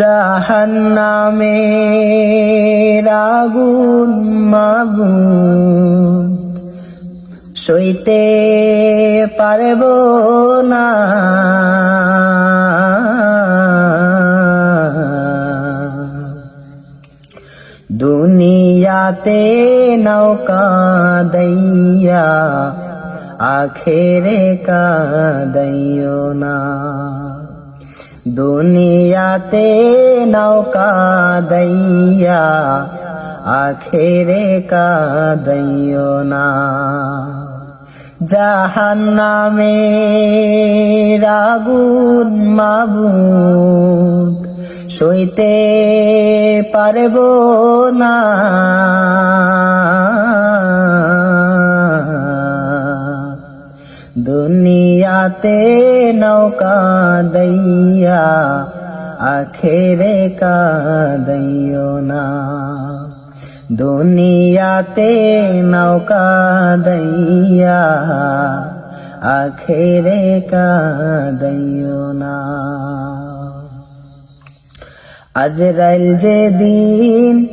জাহান্নামে রাগুন মাবু সইতে পারব না। দুনিয়াতে নৌকা দইয়া আখেরে কাঁদইও না। দুনিয়াতে নৌকা দইয়া আখেরে কাঁদইও না। জাহান্নামে রাগুন মাবুদ সইতে পারব না। দুনিয়াতে নৌকা দইয়া, আখেরে কাঁদইও না। দুনিয়াতে নৌকা দইয়া, আখেরে কাঁদইও না। আজরাইল যে দিন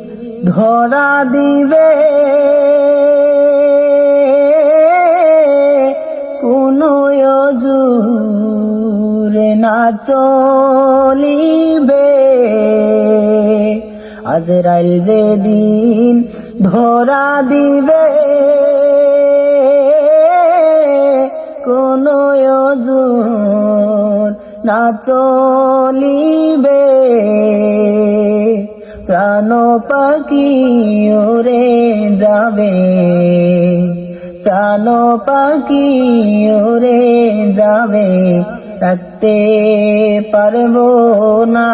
ধরা দিবে জুরে না চলিবে। আজরাইল যে দিন ধরা দিবে, কোনো না চলিবে। প্রাণ পাখি ওরে যাবে। প্রাণ পাখি ওরে যাবে রাখতে পারব না।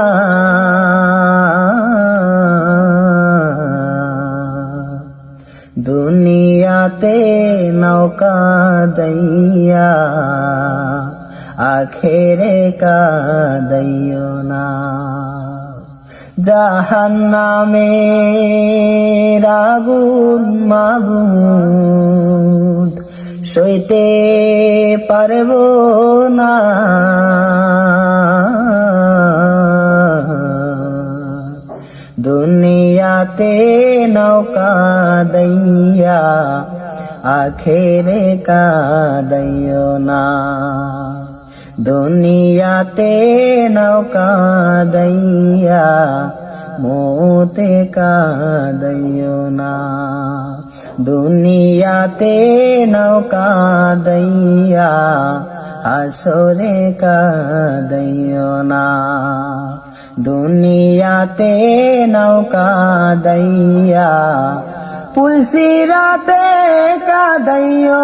দুনিয়াতে নৌকা দইয়া আখেরে কাঁদইও না। জাহান্নামে রাগুন মাবুদ সইতে পারব না। দুনিয়াতে নৌকা দইয়া আখেরে কাঁদইও না। দুনিয়াতে নৌকা দইয়া, মোতে কাঁদইও না। দুনিয়াতে নৌকা দইয়া, আসরে কাঁদইও না। দুনিয়াতে নৌকা দইয়া পুলসি রাতে কাঁদইয়া